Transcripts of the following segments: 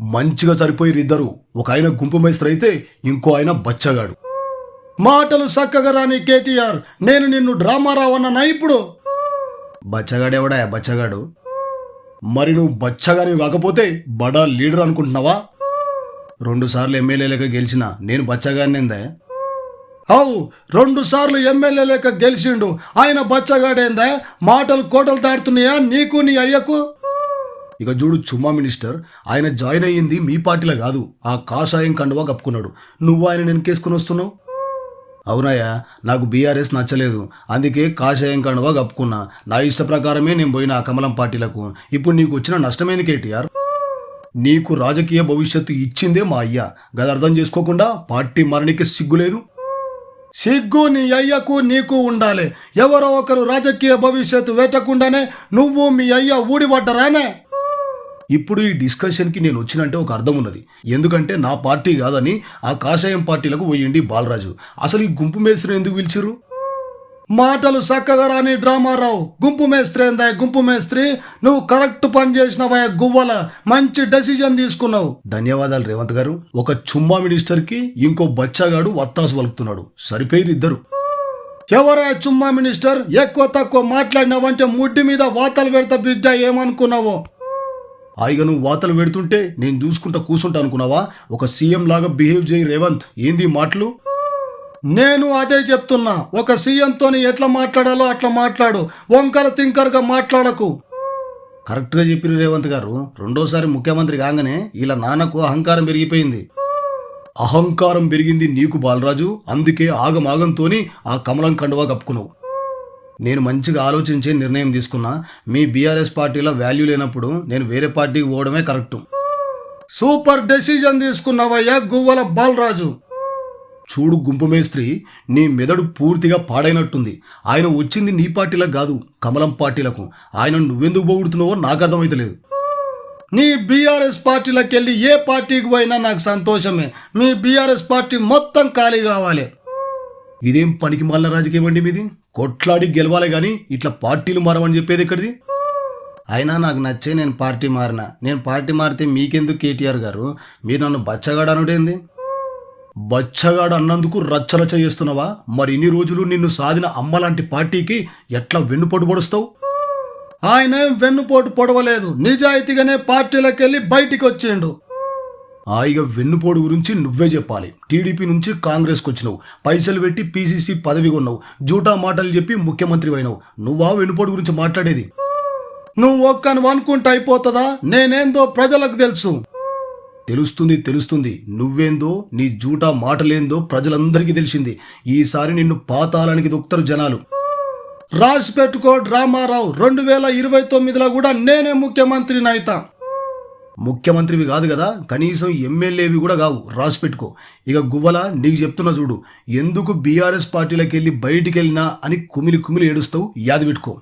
మంచిగా సరిపోయిరు ఇద్దరు. ఒక ఆయన గుంపు మేస్త్రి అయితే ఇంకో ఆయన బచ్చగాడు. మాటలు చక్కగా రాని కేటీఆర్ నేను నిన్ను డ్రామా రావన్నా ఇప్పుడు? బచ్చగాడెవడా బచ్చగాడు? మరి నువ్వు బచ్చగాని కాకపోతే బడా లీడర్ అనుకుంటున్నావా? రెండు సార్లు లెక్క గెలిచిన నేను బచ్చగానేందే అవు రెండు సార్లు ఎమ్మెల్యే గెలిచిండు. ఆయన బచ్చగాడేందా? మాటలు కోటలు దాడుతున్నాయా నీకు నీ అయ్యకు? ఇక చూడు చుమ్మా మినిస్టర్ ఆయన జాయిన్ అయ్యింది మీ పార్టీలో కాదు ఆ కాషాయం కండువా కప్పుకున్నాడు. నువ్వు ఆయన వెనకేసుకుని వస్తున్నావు? అవునాయా నాకు బీఆర్ఎస్ నచ్చలేదు అందుకే కాషాయం కండువా కప్పుకున్నా. నా ఇష్ట ప్రకారమే నేను పోయిన ఆ కమలం పార్టీలకు. ఇప్పుడు నీకు వచ్చిన నష్టమేంది కేటీఆర్ నీకు రాజకీయ భవిష్యత్తు ఇచ్చిందే మా అయ్య. గది అర్థం చేసుకోకుండా పార్టీ మరణికి సిగ్గులేదు సిగ్గు నీ అయ్యకు నీకు ఉండాలి. ఎవరో ఒకరు రాజకీయ భవిష్యత్తు వేటకుండానే నువ్వు మీ అయ్య ఊడిపడ్డరానే. ఇప్పుడు ఈ డిస్కషన్కి నేను వచ్చినంటే ఒక అర్థం ఉన్నది. ఎందుకంటే నా పార్టీ కాదని ఆ కాషాయం పార్టీలకు పోయిండి బాలరాజు. అసలు ఈ గుంపు మేస్త్రి ఎందుకు పిలిచిరు మాటలు చక్కగా రాని డ్రామారావు గుంపు మేస్త్రి ఏందా గుంపు మేస్త్రి? నువ్వు కరెక్ట్ పని చేసినవా గువ్వల మంచి డెసిజన్ తీసుకున్నావు. ధన్యవాదాలు రేవంత్ గారు. ఒక చుమ్మా మినిస్టర్కి ఇంకో బచ్చాగాడు వత్తాసు వలుపుతున్నాడు సరిపోయి ఇద్దరు. ఎవరా చుమ్మా మినిస్టర్? ఎక్కువ తక్కువ మాట్లాడినావంటే ముడ్డి మీద వాతలు పెడతా బిడ్డ ఏమనుకున్నావో? హాయిగా నువ్వు వాతలు పెడుతుంటే నేను చూసుకుంటా కూర్చుంటా అనుకున్నావా? ఒక సీఎం లాగా బిహేవ్ చేయి రేవంత్. ఏంది మాటలు? నేను అదే చెప్తున్నా. ఒక సీఎంతోని ఎట్లా మాట్లాడాలో అట్లా మాట్లాడు. వంకర తింకరగా మాట్లాడకు. కరెక్ట్గా చెప్పిన రేవంత్ గారు. రెండోసారి ముఖ్యమంత్రి కాగానే ఇలా నాన్నకు అహంకారం పెరిగిపోయింది. అహంకారం పెరిగింది నీకు బాలరాజు. అందుకే ఆగమాగంతోని ఆ కమలం కండువా కప్పుకున్నావు. నేను మంచిగా ఆలోచించే నిర్ణయం తీసుకున్నా మీ బీఆర్ఎస్ పార్టీలో వాల్యూ లేనప్పుడు నేను వేరే పార్టీకి పోవడమే కరెక్ట్ సూపర్ డెసిజన్ తీసుకున్నావయ్యా గువ్వల బాలరాజు. చూడు గుంపు మేస్త్రి నీ మెదడు పూర్తిగా పాడైనట్టుంది. ఆయన వచ్చింది నీ పార్టీలకు కాదు కమలం పార్టీలకు. ఆయన నువ్వెందుకు పోగొడుతున్నావో నాకు అర్థమైతలేదు. నీ బీఆర్ఎస్ పార్టీలకు వెళ్ళి ఏ పార్టీకి పోయినా నాకు సంతోషమే. మీ బీఆర్ఎస్ పార్టీ మొత్తం ఖాళీ కావాలి. ఇదేం పనికి మళ్ళా రాజకీయం అండి మీది? కొట్లాడి గెలవాలి కానీ ఇట్లా పార్టీలు మారమని చెప్పేది ఎక్కడిది? అయినా నాకు నచ్చే నేను పార్టీ మారిన. నేను పార్టీ మారితే మీకెందుకు కేటీఆర్ గారు? మీరు నన్ను బచ్చగాడు అనుడేంది బచ్చగాడు అన్నందుకు రచ్చరచ్చ చేస్తున్నావా? మరి ఇన్ని రోజులు నిన్ను సాధిన అమ్మ లాంటి పార్టీకి ఎట్లా వెన్నుపోటు పొడుస్తావు? ఆయన ఏం వెన్నుపోటు పొడవలేదు. నిజాయితీగానే పార్టీలకు వెళ్ళి బయటికి వచ్చిండు హాయిగా వెన్నుపోడు గురించి నువ్వే చెప్పాలి. టీడీపీ నుంచి కాంగ్రెస్కి వచ్చినావు. పైసలు పెట్టి పీసీసీ పదవి కొన్నావు. జూటా మాటలు చెప్పి ముఖ్యమంత్రి అయినావు. నువ్వా వెన్నుపోటు గురించి మాట్లాడేది? నువ్వు ఒక్కను అనుకుంటే అయిపోతుందా? నేనేందో ప్రజలకు తెలుసు. తెలుస్తుంది తెలుస్తుంది. నువ్వేందో నీ జూటా మాటలేందో ప్రజలందరికీ తెలిసింది. ఈసారి నిన్ను పాతాళానికి దొక్కుతారు జనాలు. రాసి పెట్టుకో డ్రామారావు రెండు వేల ఇరవై తొమ్మిదిలో కూడా నేనే ముఖ్యమంత్రిని అయితా. ముఖ్యమంత్రివి కాదు కదా కనీసం ఎమ్మెల్యేవి కూడా కావు. రాసి పెట్టుకో. ఇక గువ్వల నీకు చెప్తున్నా చూడు ఎందుకు బీఆర్ఎస్ పార్టీలకు వెళ్ళి బయటికి వెళ్ళినా అని కుమిలి కుమిలి ఏడుస్తావు? యాది పెట్టుకో.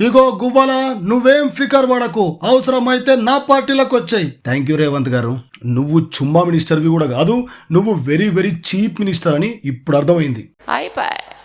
ఇగో గువ్వల నువ్వేం ఫికర్ పడకు. అవసరమైతే నా పార్టీలకు వచ్చాయి. థ్యాంక్ యూ రేవంత్ గారు. నువ్వు చుమ్మా మినిస్టర్వి కూడా కాదు నువ్వు వెరీ వెరీ చీప్ మినిస్టర్ అని ఇప్పుడు అర్థమైంది. అయిపోయి.